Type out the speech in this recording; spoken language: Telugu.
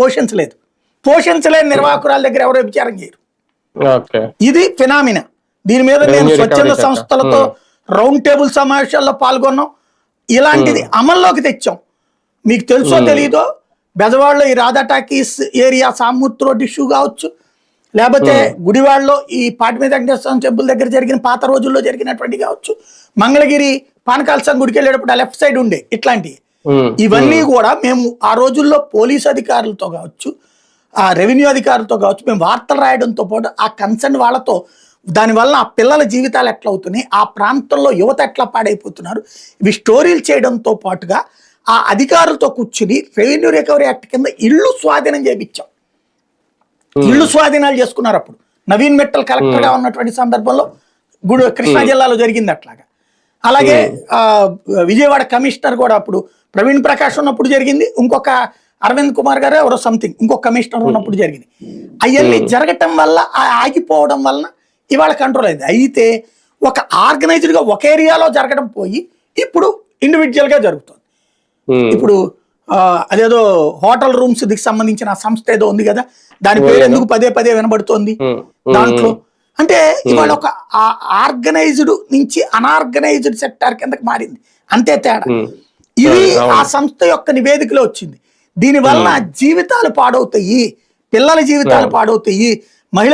పోషించలేదు. పోషించలేని నిర్వాహకురాల దగ్గర ఎవరో విచారం చేయరు. ఇది ఫినామినా. దీని మీద నేను స్వచ్ఛంద సంస్థలతో రౌండ్ టేబుల్ సమావేశాల్లో పాల్గొన్నాం. ఇలాంటిది అమల్లోకి తెచ్చాం. మీకు తెలుసో తెలీదో బెజవాడలో ఈ Radha talkies area Samurthi road issue కావచ్చు. లేకపోతే గుడివాడలో ఈ పాటి మీద వెంకటేశ్వర టెంపుల్ దగ్గర జరిగిన పాత రోజుల్లో జరిగినటువంటి కావచ్చు. మంగళగిరి పానకాల సంఘ గుడికి వెళ్ళేటప్పుడు ఆ లెఫ్ట్ సైడ్ ఉండే ఇట్లాంటివి. ఇవన్నీ కూడా మేము ఆ రోజుల్లో పోలీస్ అధికారులతో కావచ్చు ఆ రెవెన్యూ అధికారులతో కావచ్చు మేము వార్తలు రాయడంతో పాటు ఆ కన్సర్న్ వాళ్ళతో దానివల్ల ఆ పిల్లల జీవితాలు ఎట్లా అవుతున్నాయి ఆ ప్రాంతంలో యువత ఎట్లా పాడైపోతున్నారు ఇవి స్టోరీలు చేయడంతో పాటుగా ఆ అధికారులతో కూర్చుని రెవెన్యూ రికవరీ యాక్ట్ కింద ఇళ్ళు స్వాధీనం చేయించాం ఇళ్ళు స్వాధీనాలు చేసుకున్నారు అప్పుడు. నవీన్ మిట్టల్ కలెక్టర్గా ఉన్నటువంటి సందర్భంలో గుడి కృష్ణా జిల్లాలో జరిగింది అట్లాగా. అలాగే ఆ, విజయవాడ కమిషనర్ కూడా అప్పుడు ప్రవీణ్ ప్రకాష్ ఉన్నప్పుడు జరిగింది. ఇంకొక అరవింద్ కుమార్ గారు ఎవరో సంథింగ్ ఇంకొక కమిషనర్ ఉన్నప్పుడు జరిగింది. అవన్నీ జరగటం వల్ల ఆగిపోవడం వలన ఇవాళ కంట్రోల్ అయింది. అయితే ఒక ఆర్గనైజ్డ్గా ఒక ఏరియాలో జరగడం పోయి ఇప్పుడు ఇండివిజువల్గా జరుగుతుంది. ఉమ్, ఇప్పుడు అదేదో హోటల్ రూమ్స్కి సంబంధించిన సంస్థ ఏదో ఉంది కదా దాని పేరు ఎందుకు పదే పదే వినబడుతోంది? దాంట్లో అంటే ఇవాళ ఒక ఆర్గనైజ్డ్ నుంచి అనార్గనైజ్డ్ సెక్టార్ కిందకి మారింది. అంతే తేడా. ఇది. ఆ సంస్థ యొక్క నివేదికలో వచ్చింది. దీని వలన జీవితాలు పాడవుతాయి. పిల్లల జీవితాలు పాడవుతాయి. మహిళ